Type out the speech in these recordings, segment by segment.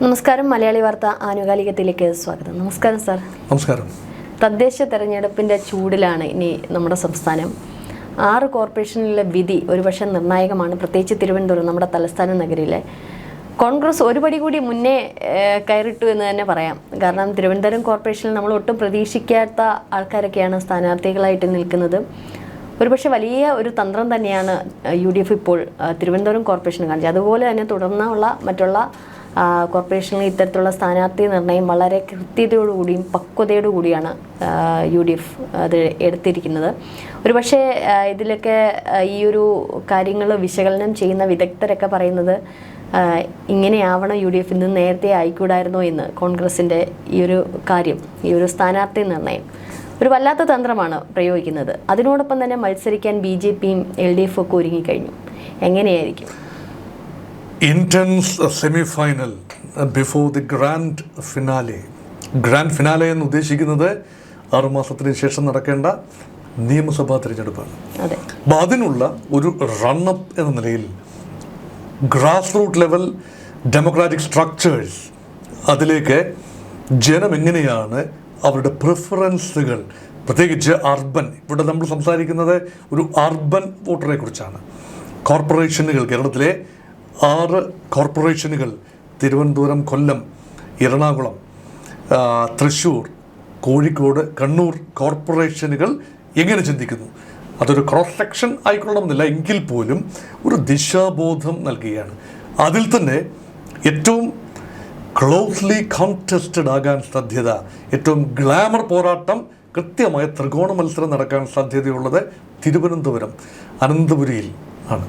നമസ്കാരം മലയാളി വാർത്ത ആനുകാലികത്തിലേക്ക് സ്വാഗതം. നമസ്കാരം സാർ. നമസ്കാരം. തദ്ദേശ തെരഞ്ഞെടുപ്പിന്റെ ചൂടിലാണ് ഇനി നമ്മുടെ സംസ്ഥാനം. ആറ് കോർപ്പറേഷനിലെ വിധി ഒരുപക്ഷെ നിർണായകമാണ്. പ്രത്യേകിച്ച് തിരുവനന്തപുരം നമ്മുടെ തലസ്ഥാന നഗരിയിലെ. കോൺഗ്രസ് ഒരുപടി കൂടി മുന്നേ കയറിട്ടു എന്ന് തന്നെ പറയാം. കാരണം തിരുവനന്തപുരം കോർപ്പറേഷനിൽ നമ്മൾ ഒട്ടും പ്രതീക്ഷിക്കാത്ത ആൾക്കാരൊക്കെയാണ് സ്ഥാനാർത്ഥികളായിട്ട് നിൽക്കുന്നത്. ഒരുപക്ഷെ വലിയ ഒരു തന്ത്രം തന്നെയാണ് യു ഡി എഫ് ഇപ്പോൾ തിരുവനന്തപുരം കോർപ്പറേഷന് കാണിച്ചത്. അതുപോലെ തന്നെ തുടർന്നുള്ള മറ്റുള്ള കോർപ്പറേഷനിൽ ഇത്തരത്തിലുള്ള സ്ഥാനാർത്ഥി നിർണയം വളരെ കൃത്യതയോടുകൂടിയും പക്വതയോടുകൂടിയാണ് യു ഡി എഫ് അത് എടുത്തിരിക്കുന്നത്. ഒരുപക്ഷെ പക്ഷേ ഇതിലൊക്കെ ഈ ഒരു കാര്യങ്ങൾ വിശകലനം ചെയ്യുന്ന വിദഗ്ധരൊക്കെ പറയുന്നത് ഇങ്ങനെയാവണം യു ഡി എഫ് ഇന്ന് നേരത്തെ ആയിക്കൂടായിരുന്നോ എന്ന് കോൺഗ്രസിന്റെ ഈ ഒരു കാര്യം ഈ ഒരു സ്ഥാനാർത്ഥി നിർണയം. ഒരു വല്ലാത്ത തന്ത്രമാണ് പ്രയോഗിക്കുന്നത്. അതിനോടൊപ്പം തന്നെ മത്സരിക്കാൻ ബി ജെ പിയും എൽ ഡി എഫും ഒക്കെ ഒരുങ്ങിക്കഴിഞ്ഞു. എങ്ങനെയായിരിക്കും? Intense semi final before the grand finale grand finale എന്ന് ഉദ്ദേശിക്കുന്നത് ആറുമാസത്തിന് ശേഷം നടക്കേണ്ട നിയമസഭാ തിരഞ്ഞെടുപ്പാണ്. അപ്പോൾ അതിനുള്ള ഒരു റണ്ണപ്പ് എന്ന നിലയിൽ grass root level democratic structures അതിലേക്ക് ജനം എങ്ങനെയാണ് അവരുടെ പ്രിഫറൻസുകൾ പ്രത്യേകിച്ച് അർബൻ ഇവിടെ നമ്മൾ സംസാരിക്കുന്നത് ഒരു അർബൻ വോട്ടറെ കുറിച്ചാണ്. കോർപ്പറേഷനുകൾ കേരളത്തിലെ ആറ് കോർപ്പറേഷനുകൾ തിരുവനന്തപുരം കൊല്ലം എറണാകുളം തൃശ്ശൂർ കോഴിക്കോട് കണ്ണൂർ കോർപ്പറേഷനുകൾ എങ്ങനെ ചിന്തിക്കുന്നു? അതൊരു ക്രോസ് സെക്ഷൻ ആയിക്കൊള്ളണമെന്നില്ല എങ്കിൽ പോലും ഒരു ദിശാബോധം നൽകുകയാണ്. അതിൽ തന്നെ ഏറ്റവും ക്ലോസ്ലി കോൺടെസ്റ്റഡ് ആകാൻ സാധ്യത ഏറ്റവും ഗ്ലാമർ പോരാട്ടം കൃത്യമായ ത്രികോണ മത്സരം നടക്കാൻ സാധ്യതയുള്ളത് തിരുവനന്തപുരം അനന്തപുരിയിൽ ആണ്.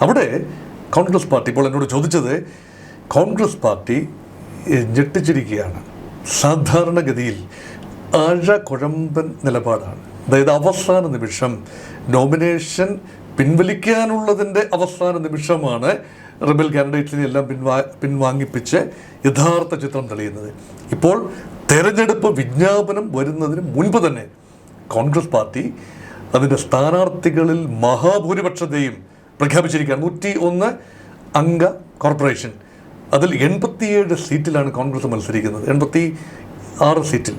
അവിടെ കോൺഗ്രസ് പാർട്ടി ഇപ്പോൾ എന്നോട് ചോദിച്ചത് കോൺഗ്രസ് പാർട്ടി ഞെട്ടിച്ചിരിക്കുകയാണ്. സാധാരണഗതിയിൽ ആഴ കുഴമ്പൻ നിലപാടാണ്. അതായത് അവസാന നിമിഷം നോമിനേഷൻ പിൻവലിക്കാനുള്ളതിന്റെ അവസാന നിമിഷമാണ് റിബൽ കാൻഡിഡേറ്റ്സിനെ എല്ലാം പിൻവാ പിൻവാങ്ങിപ്പിച്ച് യഥാർത്ഥ ചിത്രം തെളിയുന്നത്. ഇപ്പോൾ തെരഞ്ഞെടുപ്പ് വിജ്ഞാപനം വരുന്നതിന് മുൻപ് തന്നെ കോൺഗ്രസ് പാർട്ടി അതിന്റെ സ്ഥാനാർത്ഥികളിൽ മഹാഭൂരിപക്ഷത്തെയും പ്രഖ്യാപിച്ചിരിക്കുകയാണ്. നൂറ്റി ഒന്ന് അംഗ കോർപ്പറേഷൻ. അതിൽ എൺപത്തിയേഴ് സീറ്റിലാണ് കോൺഗ്രസ് മത്സരിക്കുന്നത്. എൺപത്തി ആറ് സീറ്റിൽ.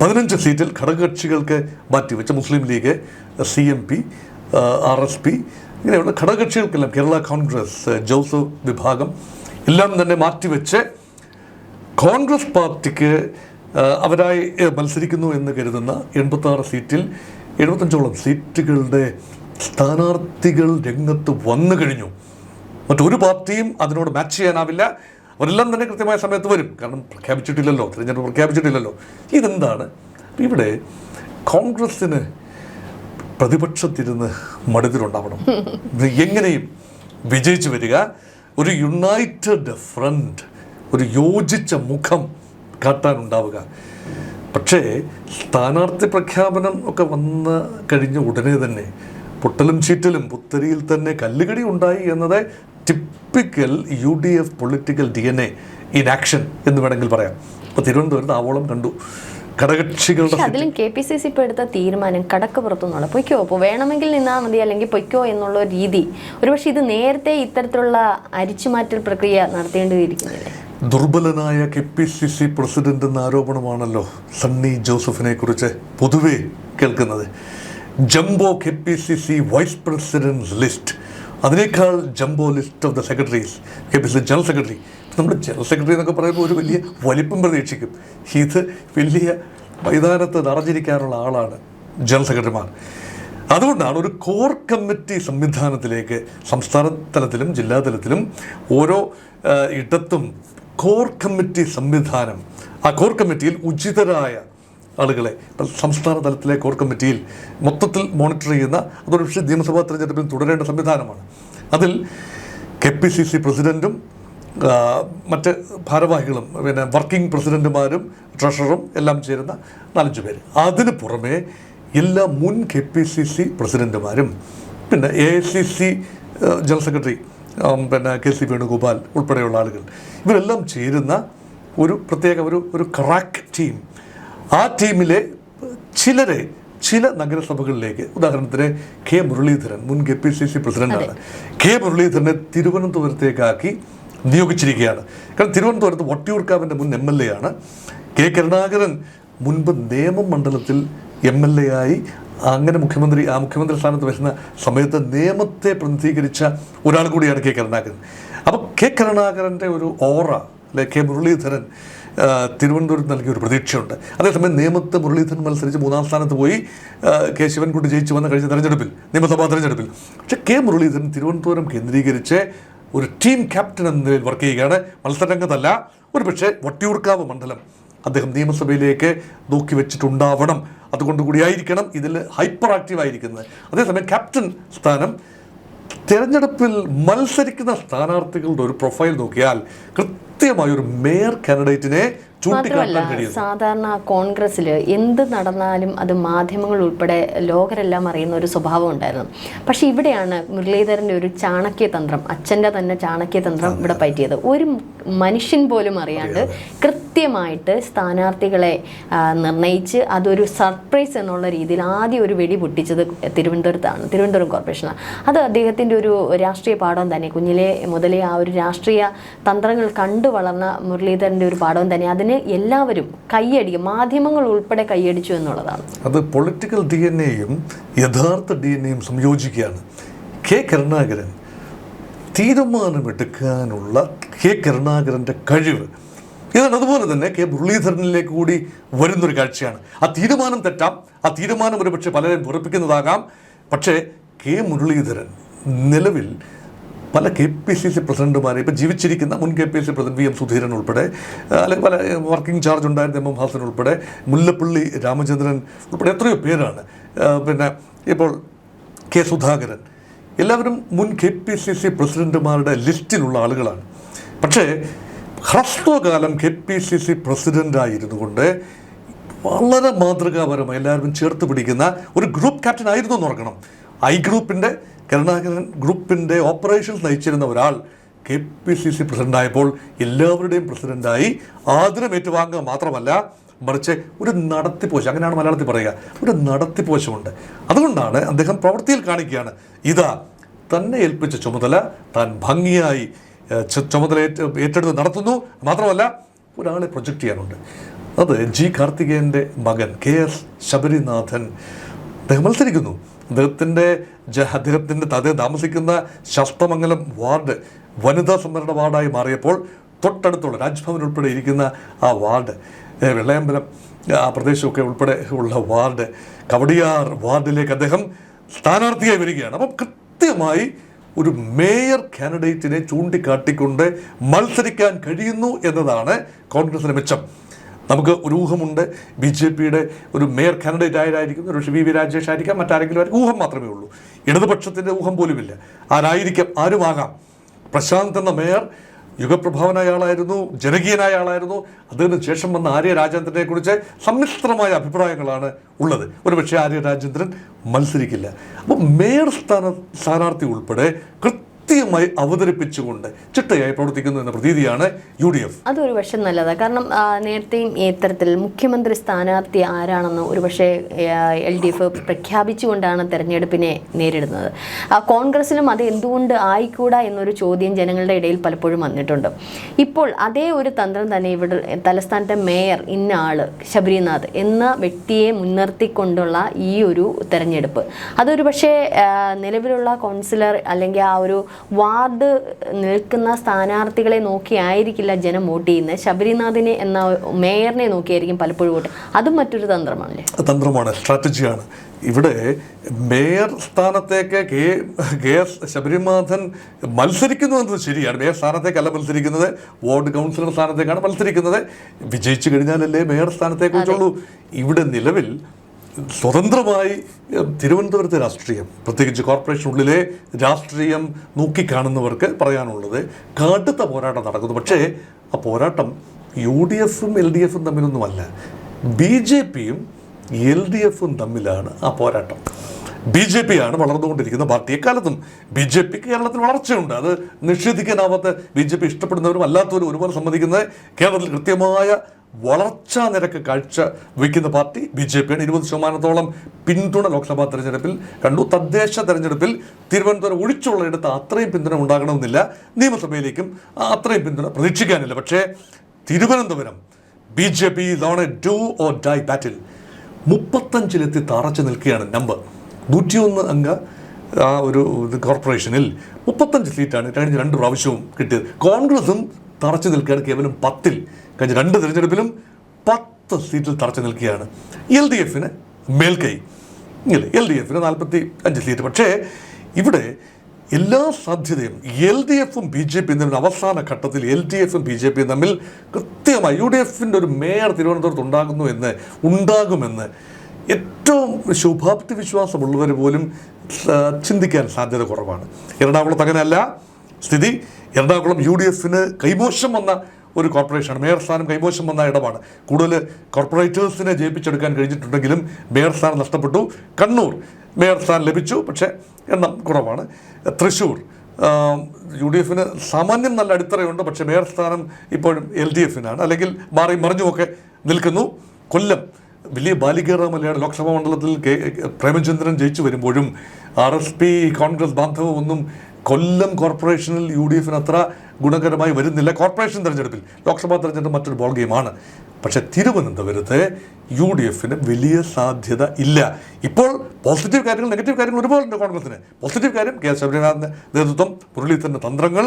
പതിനഞ്ച് സീറ്റിൽ ഘടകകക്ഷികൾക്ക് മാറ്റിവെച്ച Muslim League C M P R S P ഇങ്ങനെയുള്ള ഘടകകക്ഷികൾക്കെല്ലാം കേരള കോൺഗ്രസ് ജോസഫ് വിഭാഗം എല്ലാം തന്നെ മാറ്റിവെച്ച് കോൺഗ്രസ് പാർട്ടിക്ക് അവരായി മത്സരിക്കുന്നു എന്ന് കരുതുന്ന എൺപത്താറ് സീറ്റിൽ എഴുപത്തഞ്ചോളം സീറ്റുകളുടെ സ്ഥാനാർത്ഥികൾ രംഗത്ത് വന്നു കഴിഞ്ഞു. മറ്റൊരു പാർട്ടിയും അതിനോട് മാച്ച് ചെയ്യാനാവില്ല. അവരെല്ലാം തന്നെ കൃത്യമായ സമയത്ത് വരും. കാരണം പ്രഖ്യാപിച്ചിട്ടില്ലല്ലോ. തിരഞ്ഞെടുപ്പ് പ്രഖ്യാപിച്ചിട്ടില്ലല്ലോ. ഇതെന്താണ്? ഇവിടെ കോൺഗ്രസ്സിന് പ്രതിപക്ഷത്തിരുന്ന് മടുതിലുണ്ടാവണം എങ്ങനെയും വിജയിച്ചു വരിക. ഒരു യുണൈറ്റഡ് ഫ്രണ്ട് ഒരു യോജിച്ച മുഖം കാട്ടാനുണ്ടാവുക. പക്ഷേ സ്ഥാനാർത്ഥി പ്രഖ്യാപനം ഒക്കെ വന്ന് കഴിഞ്ഞ ഉടനെ തന്നെ പൊട്ടലും ചീറ്റലും പുത്തരിയിൽ തന്നെ കല്ലുകടി ഉണ്ടായി എന്നത് typical U D F political D N A in action എന്ന് വേണമെങ്കിൽ പറയാം. അപ്പോൾ തിരുവനന്തപുരത്ത് ആവോളം കണ്ടു. ഘടകക്ഷികളുടെ അതിലും കെ പി സി സി ഇപ്പോൾ എടുത്ത തീരുമാനം കടക്ക് പുറത്തുനിന്നുള്ള പൊയ്ക്കോ? ഇപ്പോൾ വേണമെങ്കിൽ നിന്നാൽ മതി അല്ലെങ്കിൽ പൊയ്ക്കോ എന്നുള്ള രീതി. ഒരുപക്ഷെ ഇത് നേരത്തെ ഇത്തരത്തിലുള്ള അരിച്ചുമാറ്റൽ പ്രക്രിയ നടത്തേണ്ടിയിരിക്കുന്നില്ലേ? ദുർബലനായ K P C C president എന്ന ആരോപണമാണല്ലോ സണ്ണി ജോസഫിനെ കുറിച്ച് പൊതുവേ കേൾക്കുന്നത്. Jumbo K P C C vice presidents list. അതിനേക്കാൾ jumbo list of the secretaries K P C general secretary. നമ്മൾ ജനറൽ സെക്രട്ടറി എന്നൊക്കെ പറയുമ്പോൾ ഒരു വലിയ വലിപ്പം പ്രതീക്ഷിക്കും. ഇത് വലിയ മൈതാനത്ത് നിറഞ്ഞിരിക്കാനുള്ള ആളാണ് ജനറൽ സെക്രട്ടറിമാർ. അതുകൊണ്ടാണ് ഒരു കോർ കമ്മിറ്റി സംവിധാനത്തിലേക്ക് സംസ്ഥാന തലത്തിലും ജില്ലാ തലത്തിലും ഓരോ ഇടത്തും കോർ കമ്മിറ്റി സംവിധാനം. ആ കോർ കമ്മിറ്റിയിൽ ഉചിതരായ ആളുകളെ. സംസ്ഥാന തലത്തിലെ കോർ കമ്മിറ്റിയിൽ മൊത്തത്തിൽ മോണിറ്റർ ചെയ്യുന്ന അതൊരു നിയമസഭാ തെരഞ്ഞെടുപ്പിൽ തുടരേണ്ട സംവിധാനമാണ്. അതിൽ കെ പി സി സി പ്രസിഡന്റും മറ്റ് ഭാരവാഹികളും പിന്നെ വർക്കിംഗ് പ്രസിഡന്റുമാരും ട്രഷററും എല്ലാം ചേരുന്ന നാലഞ്ച് പേര്. അതിന് പുറമേ എല്ലാ മുൻ കെ പി സി സി പ്രസിഡന്റുമാരും പിന്നെ A I C C general secretary പിന്നെ കെ സി വേണുഗോപാൽ ഉൾപ്പെടെയുള്ള ആളുകൾ. ഇവരെല്ലാം ചേരുന്ന ഒരു പ്രത്യേക ഒരു ഒരു ക്രാക്ക് ടീം. ആ ടീമിലെ ചിലരെ ചില നഗരസഭകളിലേക്ക് ഉദാഹരണത്തിന് കെ മുരളീധരൻ മുൻ കെ പി സി സി പ്രസിഡന്റാണ്. കെ മുരളീധരനെ തിരുവനന്തപുരത്തേക്കാക്കി നിയോഗിച്ചിരിക്കുകയാണ്. കാരണം തിരുവനന്തപുരത്ത് വട്ടിയൂർക്കാവിന്റെ മുൻ എം എൽ എ ആണ്. കെ കരുണാകരൻ മുൻപ് നേമം മണ്ഡലത്തിൽ എം എൽ എ ആയി. അങ്ങനെ മുഖ്യമന്ത്രി ആ മുഖ്യമന്ത്രി സ്ഥാനത്ത് വരുന്ന സമയത്ത് നിയമത്തെ പ്രതിനിധീകരിച്ച ഒരാൾ കൂടിയാണ് കെ കരുണാകരൻ. അപ്പോൾ കെ കരുണാകരന്റെ ഒരു ഓറ അല്ലെ കെ മുരളീധരൻ തിരുവനന്തപുരത്ത് നൽകിയ ഒരു പ്രതീക്ഷയുണ്ട്. അതേസമയം നേമത്ത് മുരളീധരൻ മത്സരിച്ച് മൂന്നാം സ്ഥാനത്ത് പോയി കെ ശിവൻകുട്ടി ജയിച്ചു വന്ന കഴിഞ്ഞ തെരഞ്ഞെടുപ്പിൽ നിയമസഭാ തെരഞ്ഞെടുപ്പിൽ. പക്ഷേ കെ മുരളീധരൻ തിരുവനന്തപുരം കേന്ദ്രീകരിച്ച് ഒരു ടീം ക്യാപ്റ്റൻ എന്ന നിലയിൽ വർക്ക് ചെയ്യുകയാണ്. മത്സരരംഗത്തല്ല ഒരു പക്ഷേ വട്ടിയൂർക്കാവ് മണ്ഡലം അദ്ദേഹം നിയമസഭയിലേക്ക് നോക്കി വെച്ചിട്ടുണ്ടാവണം. അതുകൊണ്ട് കൂടിയായിരിക്കണം ഇതിൽ ഹൈപ്പർ ആക്റ്റീവ് ആയിരിക്കുന്നത് അതേസമയം ക്യാപ്റ്റൻ സ്ഥാനം തിരഞ്ഞെടുപ്പിൽ മത്സരിക്കുന്ന സ്ഥാനാർത്ഥികളുടെ ഒരു പ്രൊഫൈൽ നോക്കിയാൽ കൃത്യമായ ഒരു മേയർ കാൻഡിഡേറ്റിനെ മാത്രമല്ല സാധാരണ കോൺഗ്രസ്സിൽ എന്ത് നടന്നാലും അത് മാധ്യമങ്ങൾ ഉൾപ്പെടെ ലോകരെല്ലാം അറിയുന്ന ഒരു സ്വഭാവം ഉണ്ടായിരുന്നു. പക്ഷെ ഇവിടെയാണ് മുരളീധരന്റെ ഒരു ചാണക്യതന്ത്രം അച്ഛന്റെ തന്നെ ചാണക്യതന്ത്രം ഇവിടെ പറ്റിയത്. ഒരു മനുഷ്യൻ പോലും അറിയാണ്ട് കൃത്യമായിട്ട് സ്ഥാനാർത്ഥികളെ നിർണയിച്ച് അതൊരു സർപ്രൈസ് എന്നുള്ള രീതിയിൽ ആദ്യം ഒരു വെടി പൊട്ടിച്ചത് തിരുവനന്തപുരത്താണ് തിരുവനന്തപുരം കോർപ്പറേഷനാണ്. അത് അദ്ദേഹത്തിന്റെ ഒരു രാഷ്ട്രീയ പാഠം തന്നെ കുഞ്ഞിലെ മുതലേ ആ ഒരു രാഷ്ട്രീയ തന്ത്രങ്ങൾ കണ്ടു വളർന്ന മുരളീധരന്റെ ഒരു പാഠം തന്നെ. അതിന് എല്ലാവരും കൈയടി മാധ്യമങ്ങൾ ഉൾപ്പെടെ കൈയടിച്ചു എന്നുള്ളതാണ്. അത് പൊളിറ്റിക്കൽ ഡി എൻ എയും യഥാർത്ഥ ഡി എൻ എയും സംയോജിക്കുകയാണ്. കെ കരുണാകരൻ തീരുമാനമെടുക്കാനുള്ള കെ കരുണാകരന്റെ കഴിവ്. ഇതാണ് അതുപോലെ തന്നെ കെ മുരളീധരനിലേക്ക് കൂടി വരുന്നൊരു കാഴ്ചയാണ്. ആ തീരുമാനം തെറ്റാം. ആ തീരുമാനം ഒരുപക്ഷെ പലരെയും ഉറപ്പിക്കുന്നതാകാം പക്ഷേ കെ മുരളീധരൻ നിലവിൽ പല കെ പി സി സി പ്രസിഡന്റുമാരെ ഇപ്പോൾ ജീവിച്ചിരിക്കുന്ന മുൻ K P C president V M Sudheeran ഉൾപ്പെടെ അല്ലെങ്കിൽ പല വർക്കിംഗ് ചാർജ് ഉണ്ടായിരുന്ന എം എം ഹാസൻ ഉൾപ്പെടെ മുല്ലപ്പള്ളി രാമചന്ദ്രൻ ഉൾപ്പെടെ എത്രയോ പേരാണ്. പിന്നെ ഇപ്പോൾ കെ സുധാകരൻ. എല്ലാവരും മുൻ കെ പി സി സി പ്രസിഡന്റുമാരുടെ ലിസ്റ്റിലുള്ള ആളുകളാണ്. പക്ഷേ ഹ്രസ്വകാലം കെ പി സി സി പ്രസിഡന്റായിരുന്നു കൊണ്ട് വളരെ മാതൃകാപരമായി എല്ലാവരും ചേർത്ത് പിടിക്കുന്ന ഒരു ഗ്രൂപ്പ് ക്യാപ്റ്റൻ ആയിരുന്നു എന്ന് ഓർക്കണം. ഐ ഗ്രൂപ്പിന്റെ കരുണാകരൻ ഗ്രൂപ്പിന്റെ ഓപ്പറേഷൻസ് നയിച്ചിരുന്ന ഒരാൾ കെ പി സി സി പ്രസിഡന്റായപ്പോൾ എല്ലാവരുടെയും പ്രസിഡന്റായി ആദരം ഏറ്റുവാങ്ങുക മാത്രമല്ല മറിച്ച് ഒരു നടത്തിപ്പോശം അങ്ങനെയാണ് മലയാളത്തിൽ പറയുക ഒരു നടത്തിപ്പോശമുണ്ട്. അതുകൊണ്ടാണ് അദ്ദേഹം പ്രവൃത്തിയിൽ കാണിക്കുകയാണ് ഇതാ തന്നെ ഏൽപ്പിച്ച ചുമതല താൻ ഭംഗിയായി ചുമതല ഏറ്റ ഏറ്റെടുത്ത് നടത്തുന്നു. മാത്രമല്ല ഒരാളെ പ്രൊജക്റ്റ് ചെയ്യാനുണ്ട്. അത് ജി കാർത്തികേയന്റെ മകൻ കെ എസ് ശബരിനാഥൻ അദ്ദേഹം മത്സരിക്കുന്നു. അദ്ദേഹത്തിന്റെ അദ്ദേഹത്തിന്റെ അദ്ദേഹം താമസിക്കുന്ന ശസ്തമംഗലം വാർഡ് വനിതാ സംവരണ വാർഡായി മാറിയപ്പോൾ തൊട്ടടുത്തുള്ള രാജ്ഭവൻ ഉൾപ്പെടെ ഇരിക്കുന്ന ആ വാർഡ് വെള്ളയമ്പലം ആ പ്രദേശമൊക്കെ ഉൾപ്പെടെ ഉള്ള വാർഡ് കവടിയാർ വാർഡിലേക്ക് അദ്ദേഹം സ്ഥാനാർത്ഥിയായി വരികയാണ്. അപ്പം കൃത്യമായി ഒരു മേയർ കാൻഡിഡേറ്റിനെ ചൂണ്ടിക്കാട്ടിക്കൊണ്ട് മത്സരിക്കാൻ കഴിയുന്നു എന്നതാണ് കോൺഗ്രസിന് മെച്ചം. നമുക്ക് ഒരു ഊഹമുണ്ട്. ബി ജെ പിയുടെ ഒരു മേയർ കാൻഡിഡേറ്റ് ആരായിരിക്കും ഒരു വി വി രാജേഷ് ആയിരിക്കാം. മറ്റാരെങ്കിലും ആയിരിക്കും ഊഹം മാത്രമേ ഉള്ളൂ. ഇടതുപക്ഷത്തിന്റെ ഊഹം പോലുമില്ല. ആരായിരിക്കാം? ആരുമാകാം? പ്രശാന്ത് എന്ന മേയർ യുഗപ്രഭാവനായ ആളായിരുന്നു ജനകീയനായ ആളായിരുന്നു അതിന് ശേഷം വന്ന ആര്യ രാജേന്ദ്രനെ കുറിച്ച് സമ്മിശ്രമായ അഭിപ്രായങ്ങളാണ് ഉള്ളത്. ഒരുപക്ഷെ ആര്യ രാജേന്ദ്രൻ മത്സരിക്കില്ല. അപ്പോൾ മേയർ സ്ഥാന സ്ഥാനാർത്ഥി ഉൾപ്പെടെ കൃത്യമായി അവതരിപ്പിച്ചുകൊണ്ട് ചിട്ടയായി പ്രവർത്തിക്കുന്നു എന്ന പ്രതീതിയാണ് യു ഡി എഫ്. അതൊരു പക്ഷെ നല്ലതാണ് കാരണം നേരത്തെയും ഇത്തരത്തിൽ മുഖ്യമന്ത്രി സ്ഥാനാർത്ഥി ആരാണെന്ന് ഒരു പക്ഷേ എൽ ഡി എഫ് പ്രഖ്യാപിച്ചുകൊണ്ടാണ് തെരഞ്ഞെടുപ്പിനെ നേരിടുന്നത്. ആ, കോൺഗ്രസിലും അത് എന്തുകൊണ്ട് ആയിക്കൂടാ എന്നൊരു ചോദ്യം ജനങ്ങളുടെ ഇടയിൽ പലപ്പോഴും വന്നിട്ടുണ്ട്. ഇപ്പോൾ അതേ ഒരു തന്ത്രം തന്നെ ഇവിടെ തലസ്ഥാനത്തെ മേയർ ഇന്ന ആൾ ശബരിനാഥ് എന്ന വ്യക്തിയെ മുൻനിർത്തിക്കൊണ്ടുള്ള ഈ ഒരു തെരഞ്ഞെടുപ്പ്. അതൊരു പക്ഷേ നിലവിലുള്ള കൗൺസിലർ അല്ലെങ്കിൽ ആ ഒരു വാർഡ് നിൽക്കുന്ന സ്ഥാനാർത്ഥികളെ നോക്കിയായിരിക്കില്ല ജനം വോട്ട് ചെയ്യുന്നത്. ശബരിനാഥിനെ എന്ന മേയറിനെ നോക്കിയായിരിക്കും പലപ്പോഴും വോട്ട്. അതും മറ്റൊരു തന്ത്രമാണല്ലേ? തന്ത്രമാണ് സ്ട്രാറ്റജിയാണ്. ഇവിടെ മേയർ സ്ഥാനത്തേക്ക് കെ കെ എസ് ശബരിനാഥൻ മത്സരിക്കുന്നു എന്നത് ശരിയാണ്. മേയർ സ്ഥാനത്തേക്കല്ല മത്സരിക്കുന്നത്. വാർഡ് കൗൺസിലർ സ്ഥാനത്തേക്കാണ് മത്സരിക്കുന്നത്. വിജയിച്ചു കഴിഞ്ഞാലല്ലേ മേയർ സ്ഥാനത്തെക്കുറിച്ചുള്ളൂ. ഇവിടെ നിലവിൽ സ്വതന്ത്രമായി തിരുവനന്തപുരത്തെ രാഷ്ട്രീയം പ്രത്യേകിച്ച് കോർപ്പറേഷനുള്ളിലെ രാഷ്ട്രീയം നോക്കിക്കാണുന്നവർക്ക് പറയാനുള്ളത് കടുത്ത പോരാട്ടം നടക്കുന്നു. പക്ഷേ ആ പോരാട്ടം യു ഡി എഫും എൽ ഡി എഫും തമ്മിലൊന്നുമല്ല. ബി ജെ പിയും എൽ ഡി എഫും തമ്മിലാണ് ആ പോരാട്ടം. ബി ജെ പി ആണ് വളർന്നുകൊണ്ടിരിക്കുന്ന പാർട്ടി എക്കാലത്തും ബി ജെ പിക്ക് കേരളത്തിൽ വളർച്ചയുണ്ട്. അത് നിഷേധിക്കാനാവാത്ത ബി ജെ പി ഇഷ്ടപ്പെടുന്നവരും അല്ലാത്തവരും ഒരുപോലെ സംബന്ധിക്കുന്നത് കേരളത്തിൽ കൃത്യമായ വളർച്ചാ നിരക്ക് കാഴ്ച വയ്ക്കുന്ന പാർട്ടി ബി ജെ പിയാണ്. ഇരുപത് ശതമാനത്തോളം പിന്തുണ ലോക്സഭാ തെരഞ്ഞെടുപ്പിൽ കണ്ടു. തദ്ദേശ തെരഞ്ഞെടുപ്പിൽ തിരുവനന്തപുരം ഒഴിച്ചുള്ളയിടത്ത് അത്രയും പിന്തുണ ഉണ്ടാകണമെന്നില്ല. നിയമസഭയിലേക്കും അത്രയും പിന്തുണ പ്രതീക്ഷിക്കാനില്ല. പക്ഷേ തിരുവനന്തപുരം ബി ജെ പി ഇതാണ് ഡു ഓർ ഡൈ ബാറ്റിൽ മുപ്പത്തഞ്ചിലെത്തി തറച്ചു നിൽക്കുകയാണ് നമ്പർ. നൂറ്റിയൊന്ന് അംഗ ആ ഒരു കോർപ്പറേഷനിൽ മുപ്പത്തഞ്ച് സീറ്റാണ് കഴിഞ്ഞ രണ്ട് പ്രാവശ്യവും കിട്ടിയത്. കോൺഗ്രസും തറച്ചു നിൽക്കുകയാണ് കേവലം പത്തിൽ. കഴിഞ്ഞ രണ്ട് തിരഞ്ഞെടുപ്പിലും പത്ത് സീറ്റിൽ തറച്ചു നിൽക്കുകയാണ്. എൽ ഡി എഫിന് മേൽക്കൈ. ഇല്ല? എൽ ഡി എഫിന് നാൽപ്പത്തി അഞ്ച് സീറ്റ്. പക്ഷേ ഇവിടെ എല്ലാ സാധ്യതയും എൽ ഡി എഫും ബി ജെ പിയും തമ്മിൽ അവസാന ഘട്ടത്തിൽ എൽ ഡി എഫും ബി ജെ പിയും തമ്മിൽ കൃത്യമായി യു ഡി എഫിന്റെ ഒരു മേയർ തിരുവനന്തപുരത്ത് ഉണ്ടാകുന്നു എന്ന് ഉണ്ടാകുമെന്ന് ഏറ്റവും ശുഭാപ്തി വിശ്വാസമുള്ളവർ പോലും ചിന്തിക്കാൻ സാധ്യത കുറവാണ്. എറണാകുളത്ത് അങ്ങനെയല്ല. സ്ഥിതി എറണാകുളം യു ഡി എഫിന് കൈമോശം വന്ന ഒരു കോർപ്പറേഷനാണ്. മേയർ സ്ഥാനം കൈമോശം വന്ന ഇടമാണ് കൂടുതൽ കോർപ്പറേറ്റേഴ്സിനെ ജയിപ്പിച്ചെടുക്കാൻ കഴിഞ്ഞിട്ടുണ്ടെങ്കിലും മേയർ സ്ഥാനം നഷ്ടപ്പെട്ടു. കണ്ണൂർ മേയർ സ്ഥാനം ലഭിച്ചു പക്ഷേ എണ്ണം കുറവാണ്. തൃശ്ശൂർ യു ഡി എഫിന് സാമാന്യം നല്ല അടിത്തറയുണ്ട് പക്ഷേ മേയർ സ്ഥാനം ഇപ്പോഴും എൽ ഡി എഫിനാണ് അല്ലെങ്കിൽ മാറി മറിഞ്ഞുമൊക്കെ നിൽക്കുന്നു. കൊല്ലം വലിയ ബാലികേറാമലയാണ് ലോക്സഭാ മണ്ഡലത്തിൽ കെ പ്രേമചന്ദ്രൻ ജയിച്ചു വരുമ്പോഴും ആർ എസ് പി കോൺഗ്രസ് ബാന്ധവം ഒന്നും കൊല്ലം കോർപ്പറേഷനിൽ യു ഡി എഫിന് അത്ര ഗുണകരമായി വരുന്നില്ല. കോർപ്പറേഷൻ തെരഞ്ഞെടുപ്പിൽ ലോക്സഭാ തെരഞ്ഞെടുപ്പ് മറ്റൊരു ബോൾ ഗെയിമാണ് പക്ഷേ തിരുവനന്തപുരത്ത് യു ഡി എഫിന് വലിയ സാധ്യത ഇല്ല. ഇപ്പോൾ പോസിറ്റീവ് കാര്യങ്ങൾ നെഗറ്റീവ് കാര്യങ്ങൾ ഒരുപാട് ഉണ്ട് കോൺഗ്രസിന് പോസിറ്റീവ് കാര്യം കെ ശബരിനാഥിന്റെ നേതൃത്വം മുരളീധരന്റെ തന്ത്രങ്ങൾ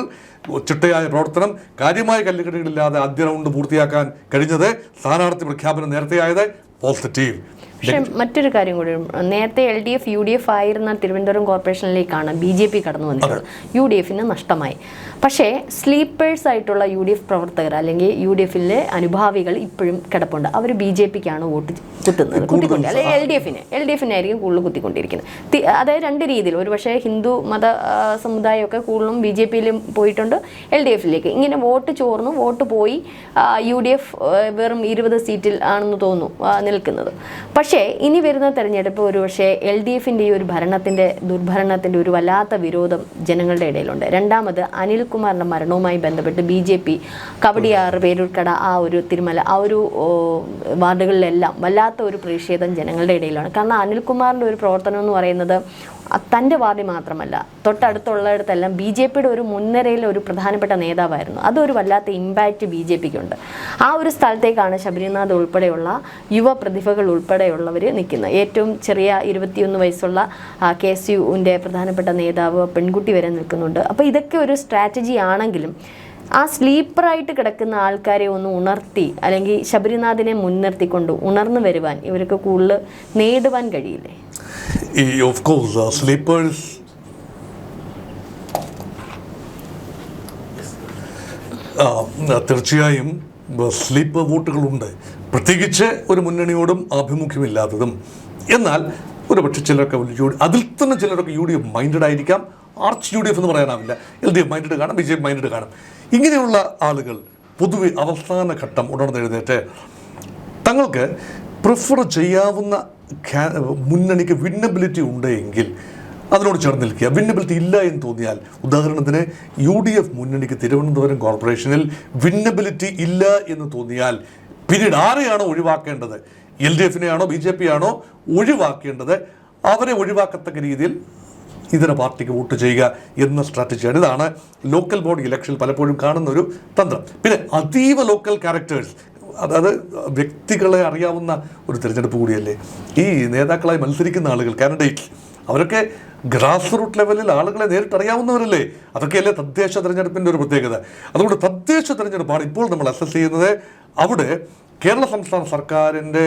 ചിട്ടയായ പ്രവർത്തനം കാര്യമായ കല്ലുകടികളില്ലാതെ ആദ്യ റൗണ്ട് പൂർത്തിയാക്കാൻ കഴിഞ്ഞത് സ്ഥാനാർത്ഥി പ്രഖ്യാപനം നേരത്തെയായത് പോസിറ്റീവ്. പക്ഷെ മറ്റൊരു കാര്യം കൂടി നേരത്തെ L D F U D F ആയിരുന്ന തിരുവനന്തപുരം കോർപ്പറേഷനിലേക്കാണ് ബി ജെ പി കടന്നു വന്നിട്ടുള്ളത് യു ഡി എഫിന് നഷ്ടമായി. പക്ഷേ സ്ലീപ്പേഴ്സ് ആയിട്ടുള്ള യു ഡി എഫ് പ്രവർത്തകർ അല്ലെങ്കിൽ യു ഡി എഫിലെ അനുഭാവികൾ ഇപ്പോഴും കിടപ്പുണ്ട്. അവർ ബി ജെ പിക്കാണ് വോട്ട് കുത്തുന്നത് കുത്തിക്കൊണ്ട് അല്ലെങ്കിൽ എൽ ഡി എഫിന് എൽ ഡി എഫിനായിരിക്കും കൂടുതൽ കുത്തിക്കൊണ്ടിരിക്കുന്നത്. അതായത് രണ്ട് രീതിയിൽ. ഒരു പക്ഷേ ഹിന്ദു മത സമുദായമൊക്കെ കൂടുതലും ബി ജെ പിയിലും പോയിട്ടുണ്ട് എൽ ഡി എഫിലേക്ക് ഇങ്ങനെ വോട്ട് ചോർന്നു വോട്ട് പോയി യു ഡി എഫ് വെറും ഇരുപത് സീറ്റിൽ ആണെന്ന് തോന്നുന്നു നിൽക്കുന്നത്. പക്ഷേ ഇനി വരുന്ന തെരഞ്ഞെടുപ്പ് ഒരു പക്ഷേ എൽ ഡി എഫിന്റെ ഈ ഒരു ഭരണത്തിന്റെ ദുർഭരണത്തിന്റെ ഒരു വല്ലാത്ത വിരോധം ജനങ്ങളുടെ ഇടയിലുണ്ട്. രണ്ടാമത് അനിൽകുമാറിന്റെ മരണവുമായി ബന്ധപ്പെട്ട് B J P Kowdiar Peroorkada ആ ഒരു തിരുമല ആ ഒരു വാർഡുകളിലെല്ലാം വല്ലാത്ത ഒരു പ്രതിഷേധം ജനങ്ങളുടെ ഇടയിലാണ്. കാരണം അനിൽകുമാറിന്റെ ഒരു പ്രവർത്തനം എന്ന് പറയുന്നത് തന്റെ വാർഡിൽ മാത്രമല്ല തൊട്ടടുത്തുള്ളിടത്തെല്ലാം ബി ജെ പിയുടെ ഒരു മുൻനിരയിലെ ഒരു പ്രധാനപ്പെട്ട നേതാവായിരുന്നു. അതൊരു വല്ലാത്ത ഇമ്പാക്റ്റ് ബി ജെ പിക്കുണ്ട് ആ ഒരു സ്ഥലത്തേക്കാണ് ശബരിനാഥ് ഉൾപ്പെടെയുള്ള യുവ പ്രതിഭകൾ ഉൾപ്പെടെയുള്ളവർ നിൽക്കുന്നത്. ഏറ്റവും ചെറിയ ഇരുപത്തിയൊന്ന് വയസ്സുള്ള കെ എസ് യുവിന്റെ പ്രധാനപ്പെട്ട നേതാവ് പെൺകുട്ടി വരെ നിൽക്കുന്നുണ്ട്. അപ്പോൾ ഇതൊക്കെ ഒരു സ്ട്രാറ്റജി ആണെങ്കിലും ആ സ്ലീപ്പറായിട്ട് കിടക്കുന്ന ആൾക്കാരെ ഒന്ന് ഉണർത്തി അല്ലെങ്കിൽ ശബരിനാഥിനെ മുൻനിർത്തിക്കൊണ്ട് ഉണർന്നു വരുവാൻ ഇവർക്ക് കൂടുതൽ നേടുവാൻ കഴിയില്ലേ? ഈ ഓഫ് കോഴ്സ് സ്ലീപ്പേഴ്സ് തീർച്ചയായും സ്ലീപ്പ് വോട്ടുകളുണ്ട് പ്രത്യേകിച്ച് ഒരു മുന്നണിയോടും ആഭിമുഖ്യമില്ലാത്തതും. എന്നാൽ ഒരുപക്ഷെ ചിലരൊക്കെ അതിൽ തന്നെ ചിലരൊക്കെ യു ഡി എഫ് മൈൻഡഡ് ആയിരിക്കാം. ആർച്ച് യു ഡി എഫ് എന്ന് പറയാനാവില്ല. എൽ ഡി എഫ് മൈൻഡഡ് കാണാം ബി ജെ പി മൈൻഡഡ് കാണാം. ഇങ്ങനെയുള്ള ആളുകൾ പൊതുവെ അവസാന ഘട്ടം ഉണർന്നെഴുന്നേറ്റ് തങ്ങൾക്ക് പ്രിഫർ ചെയ്യാവുന്ന മുന്നണിക്ക് വിന്നബിലിറ്റി ഉണ്ട് എങ്കിൽ അതിനോട് ചേർന്ന് നിൽക്കുക. വിന്നബിലിറ്റി ഇല്ല എന്ന് തോന്നിയാൽ ഉദാഹരണത്തിന് യു ഡി എഫ് മുന്നണിക്ക് തിരുവനന്തപുരം കോർപ്പറേഷനിൽ വിന്നബിലിറ്റി ഇല്ല എന്ന് തോന്നിയാൽ പിന്നീട് ആരെയാണോ ഒഴിവാക്കേണ്ടത്? എൽ ഡി എഫിനെയാണോ ബി ജെ പി ആണോ ഒഴിവാക്കേണ്ടത്? അവരെ ഒഴിവാക്കത്തക്ക രീതിയിൽ ഇതര പാർട്ടിക്ക് വോട്ട് ചെയ്യുക എന്ന സ്ട്രാറ്റജിയാണ് ഇതാണ് ലോക്കൽ ബോഡി ഇലക്ഷനിൽ പലപ്പോഴും കാണുന്ന ഒരു തന്ത്രം. പിന്നെ അതീവ ലോക്കൽ ക്യാരക്ടേഴ്സ് അതായത് വ്യക്തികളെ അറിയാവുന്ന ഒരു തിരഞ്ഞെടുപ്പ് കൂടിയല്ലേ? ഈ നേതാക്കളായി മത്സരിക്കുന്ന ആളുകൾ കാൻഡിഡേറ്റ് അവരൊക്കെ ഗ്രാസ് റൂട്ട് ലെവലിൽ ആളുകളെ നേരിട്ട് അറിയാവുന്നവരല്ലേ അതൊക്കെയല്ലേ തദ്ദേശ തെരഞ്ഞെടുപ്പിന്റെ ഒരു പ്രത്യേകത. അതുകൊണ്ട് തദ്ദേശ തെരഞ്ഞെടുപ്പാണ് ഇപ്പോൾ നമ്മൾ അസസ് ചെയ്യുന്നത്. അവിടെ കേരള സംസ്ഥാന സർക്കാരിന്റെ